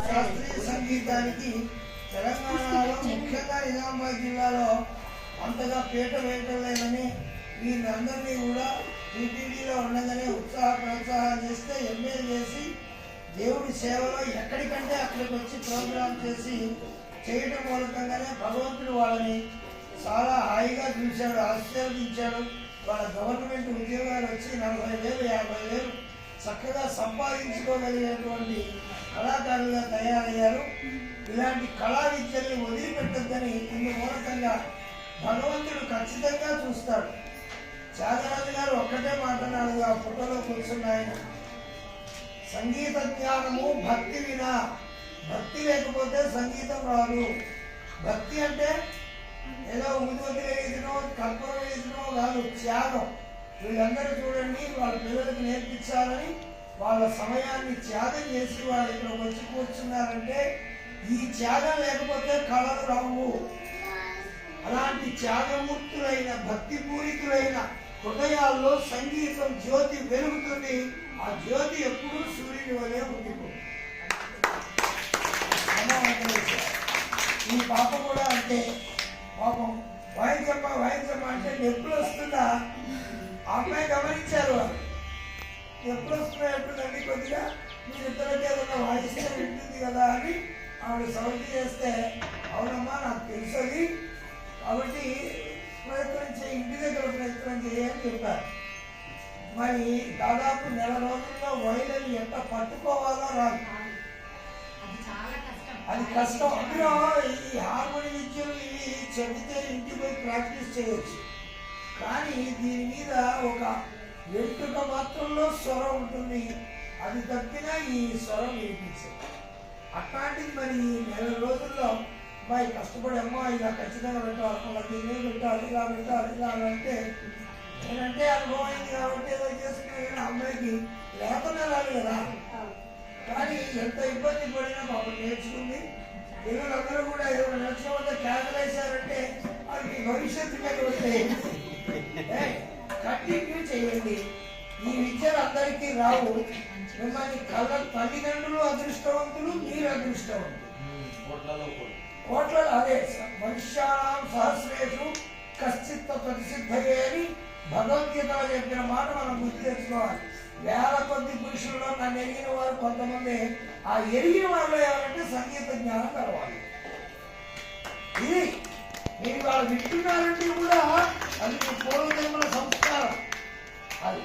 శాస్త్రీయ సంగీతానికి తెలంగాణలో ముఖ్యంగా నిజామాబాద్ జిల్లాలో అంతగా పీట వేయటం లేదని వీళ్ళందరినీ కూడా టీటీడీలో ఉండగానే ఉత్సాహ ప్రోత్సాహం చేస్తే ఎంఏ చేసి దేవుడి సేవలో ఎక్కడికంటే అక్కడికి వచ్చి ప్రోగ్రాం చేసి చేయటం మూలకంగానే భగవంతుడు వాళ్ళని చాలా హాయిగా చూశాడు ఆశీర్వదించాడు. వాళ్ళ గవర్నమెంట్ ఉద్యోగాలు వచ్చి నలభై వేలు యాభై వేలు చక్కగా సంపాదించుకోగలిగినటువంటి కళాకారులుగా తయారయ్యారు. ఇలాంటి కళా విద్యల్ని వదిలిపెట్టద్దని ఇందు మూలకంగా భగవంతుడు ఖచ్చితంగా చూస్తాడు. త్యాగరాజు గారు ఒక్కటే మాట్లాడాడు ఆ ఫోటోలో కూర్చున్న ఆయన సంగీత జ్ఞానము భక్తి వినా భక్తి లేకపోతే సంగీతం రాదు. భక్తి అంటే ఏదో ఉదివతి వేయించడం కర్పూరం వేయించడం కాదు త్యాగం. వీళ్ళందరూ చూడండి వాళ్ళ పిల్లలకు నేర్పించాలని వాళ్ళ సమయాన్ని త్యాగం చేసి వాళ్ళు ఇక్కడ వచ్చి కూర్చున్నారంటే ఈ త్యాగం లేకపోతే కళలు రావు. అలాంటి త్యాగమూర్తులైన భక్తిపూరితులైన హృదయాల్లో సంగీతం జ్యోతి వెలుగుతుంది. ఆ జ్యోతి ఎప్పుడూ సూర్యుని వలె ఉండిపోతుంది ఈ పాప కూడా అంటే పాపం వాయిద్యమ్మ వాయిద్యమ్మ అంటే నొప్పులు వస్తుందా? కొద్దిగా మీరు ఇద్దరికి ఏదైనా వాయిస్తే వింటుంది కదా అని ఆవిడ సౌండ్ చేస్తే అవునమ్మా నాకు తెలుసు అది కాబట్టి ప్రయత్నం చేయి ఇంటి దగ్గర ప్రయత్నం చేయని చెప్పారు. మరి దాదాపు నెల రోజుల్లో వైరల్ ఎంత పట్టుకోవాలో రాదు. అది కష్టం. అది కష్టం. అందులో ఈ హార్మోని విద్యలు ఇవి చెబితే ఇంటికి పోయి ప్రాక్టీస్ చేయొచ్చు. కానీ దీని మీద ఒక వెంట్రుక మాత్రంలో స్వరం ఉంటుంది. అది తగ్గినా ఈ స్వరం వినిపించింది. అట్లాంటిది మరి ఈ నెల రోజుల్లో అమ్మాయి కష్టపడి అమ్మాయి ఇలా ఖచ్చితంగా పెట్టాలి అలా దీన్ని పెట్టాలి ఇలా పెట్టాలి ఇలా అని అంటే నేనంటే అనుభవం అయింది కాబట్టి ఏదో చేసుకునే కానీ అమ్మాయికి లేకుండా రాదు కదా. కానీ ఎంత ఇబ్బంది పడినా పాపం నేర్చుకుంది. పిల్లలందరూ కూడా ఏదో నేర్చుకోవద్ద క్యాన్సలేశారంటే అది భవిష్యత్తు మీద ఉంటాయి కంటిన్యూ చేయండి. ఈ విద్యలు అందరికీ రావు. మిమ్మల్ని కళ్ళ తల్లిదండ్రులు అదృష్టవంతులు మీరు అదృష్టవంతులు. కోట్ల. అదే మనుష్యానాం సహస్రేషు కశ్చిత్త ప్రతిసిద్ధయే అని భగవద్గీతలో చెప్పిన మాట మనం గుర్తు తెచ్చుకోవాలి. వేల కొద్ది పురుషుల్లో నన్ను ఎరిగిన వారు కొంతమంది. ఆ ఎరిగిన వారిలో ఎవరంటే సంగీత జ్ఞానం కలవాలి ఇది మీరు వాళ్ళు వింటున్నారంటే కూడా అది పూర్వజన్మల సంస్కారం. అది.